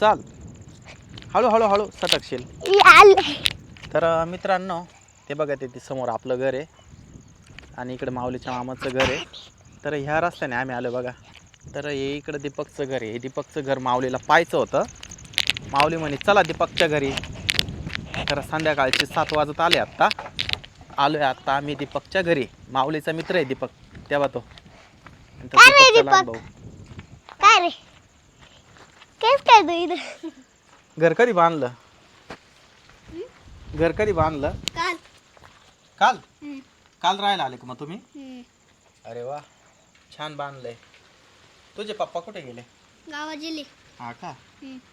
चाल. हळू हळू सटकशील. तर मित्रांनो ते बघा ते ते समोर आपलं घर आहे. आणि इकडे माऊलीच्या मामाचं घर आहे. तर ह्या रस्त्याने आम्ही आलो बघा. तर हे इकडं दीपकचं घर आहे. हे दीपकचं घर माऊलीला पाहायचं होतं. माऊली म्हणे चला दीपकच्या घरी. तर संध्याकाळचे सात वाजत आले आत्ता. आलो आहे आत्ता आम्ही दीपकच्या घरी. माऊलीचा मित्र आहे दीपक. तेव्हा तो? भाऊ. केस काय तू इथं घर कधी बांधलं? घर कधी बांधलं? काल. काल? काल राहायला आले का मग तुम्ही? अरे वा छान बांधलंय. तुझे पप्पा कुठे गेले? गावात गेली. हा का?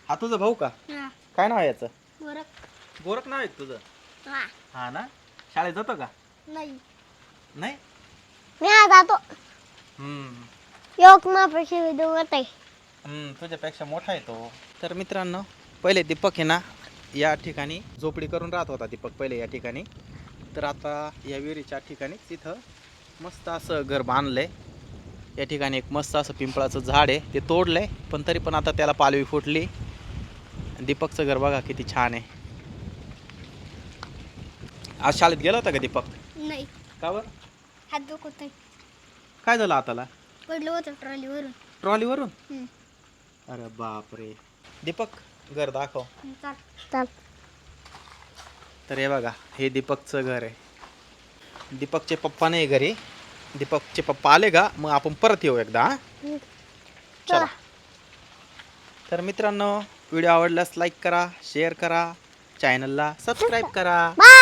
हा तुझा भाऊ का? हा. काय नाव आहे याचं? बरं गोरख नाव आहे का तुझं? हा. हा ना? शाळेत जातो का? नाही. नाही? मी जातो. हम्म. योग मापाशी विदवत आहे. हम्म, तुझ्यापेक्षा मोठा आहे तो. तर मित्रांनो पहिले दीपक आहे ना या ठिकाणी झोपडी करून राहत होता दीपक पहिले या ठिकाणी. तर आता या विहिरीच्या ठिकाणी तिथं मस्त असं घर बांधलंय. या ठिकाणी एक मस्त असं पिंपळाचं झाड आहे ते तोडलंय पण तरी पण आता त्याला पालवी फुटली. दीपकचं घर बघा किती छान आहे. आज शाळेत गेला होता का दीपक? नाही. का बरं? हात दुखत आहे. काय झालं आताला? पडलं होतं ट्रॉलीवरून. ट्रॉलीवरून? अरे बापरे. दीपक घर दाखव. चाल. तर हे बघा हे दीपकचं घर आहे. दीपकचे पप्पा नाही घरी. दीपकचे पप्पा आले का मग आपण परत येऊ एकदा हा? चला. तर मित्रांनो व्हिडिओ आवडल्यास लाईक करा शेअर करा चॅनलला सबस्क्राईब करा. बाय